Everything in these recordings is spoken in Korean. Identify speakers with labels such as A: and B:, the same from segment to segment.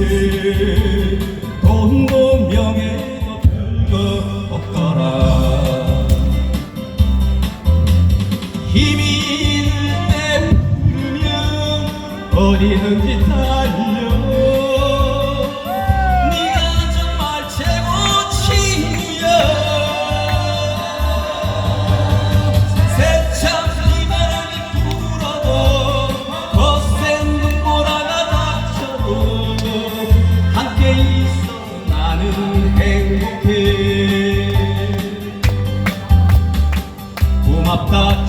A: 사실 명예도 별거 없더라. 힘을 때 부르면 어디든지 달려. 행복해 고맙다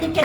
B: que